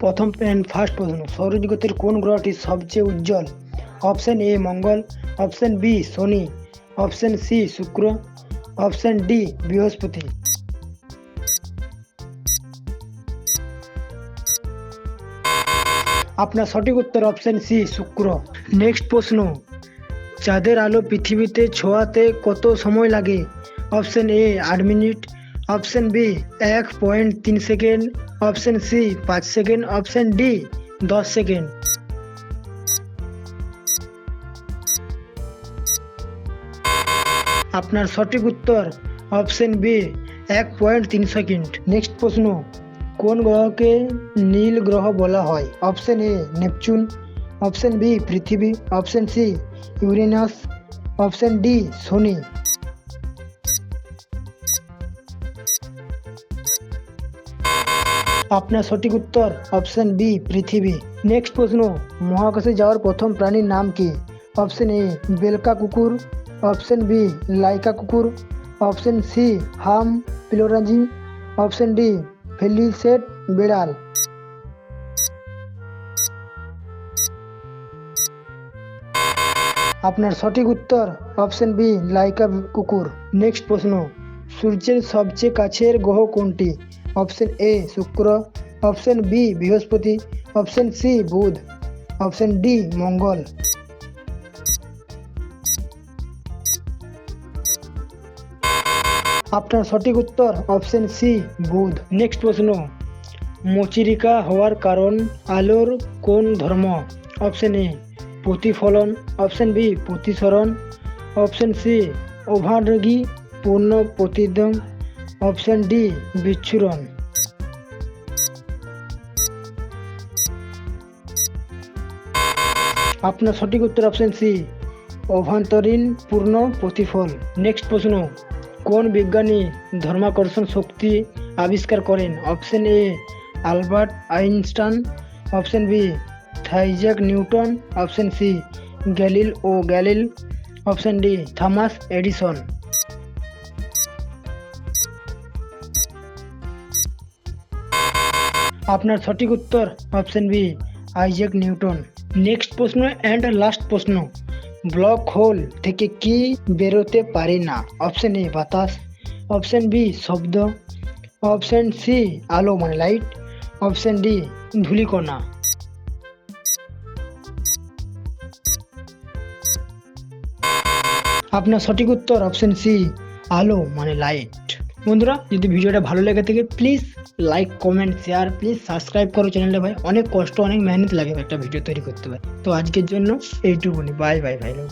প্রথম and first প্রশ্ন, সৌরজগতের কোন গ্রহটি সবচেয়ে উজ্জ্বল? অপশন এ মঙ্গল, অপশন বি শনি, অপশন সি শুক্র, অপশন ডি বৃহস্পতি। আপনার সঠিক উত্তর অপশন সি শুক্র। নেক্সট প্রশ্ন, চাঁদের আলো পৃথিবীতে ছোঁয়াতে কত সময় লাগে? অপশন এ আট মিনিট অপশন বি, এক পয়েন্ট তিন সেকেন্ড। অপশন সি, পাঁচ সেকেন্ড। অপশন ডি, দশ সেকেন্ড। আপনার সঠিক উত্তর, অপশন বি, এক পয়েন্ট তিন সেকেন্ড। নেক্সট প্রশ্ন, কোন গ্রহকে নীল গ্রহ বলা হয়? Option A, Neptune. Option B, পৃথিবী। Option C, Uranus. Option D, শনি। আপনার সঠিক উত্তর অপশন বি পৃথিবী। নেক্সট প্রশ্ন, মহাকাশে যাওয়ার প্রথম প্রাণীর নাম কি? অপশন এ বেলকা কুকুর। অপশন বি লাইকা কুকুর। অপশন সি হাম পিলোরাজি অপশন ডি ফেলিসেট বিড়াল। আপনার সঠিক উত্তর অপশন বি লাইকা কুকুর। নেক্সট প্রশ্ন, সূর্যের সবচেয়ে কাছের গ্রহ কোনটি? অপশন এ শুক্র অপশন বি বৃহস্পতি অপশন সি বুধ অপশন ডি মঙ্গল আপনার সঠিক উত্তর অপশন সি, বুধ। নেক্সট প্রশ্ন, মচিরিকা হওয়ার কারণ আলোর কোন ধর্ম? অপশন এ, প্রতিফলন। অপশন বি, প্রতিসরণ। অপশন সি ওভারগি পূর্ণ প্রতিদম অপশন ডি, বিচ্ছুরণ। আপনার সঠিক উত্তর অপশন সি, অভ্যন্তরীণ পূর্ণ প্রতিফল। নেক্সট প্রশ্ন, কোন বিজ্ঞানী ধর্মাকর্ষণ শক্তি আবিষ্কার করেন? Option A, Albert Einstein. Option B Isaac Newton. Option C, Galileo Galilei. Option D, Thomas Edison. আপনার সঠিক উত্তর option B Isaac Newton. Next প্রশ্ন অ্যান্ড লাস্ট প্রশ্ন। ব্লক হোল থেকে কি বেরোতে পারে না? অপশন এ, বাতাস। অপশন বি, শব্দ। অপশন সি, আলো মানে লাইট অপশন ডি, ধূলিকণা। আপনার সঠিক উত্তর অপশন সি, আলো মানে লাইট বন্ধুরা, যদি ভিডিওটা ভালো লেগে থাকে please like comment share please subscribe করো চ্যানেলটা ভাই। অনেক কষ্ট, অনেক মেহনত লাগে একটা ভিডিও তৈরি করতে ভাই। তো আজকের জন্য এইটুকুনি। বাই বাই ভাই লোক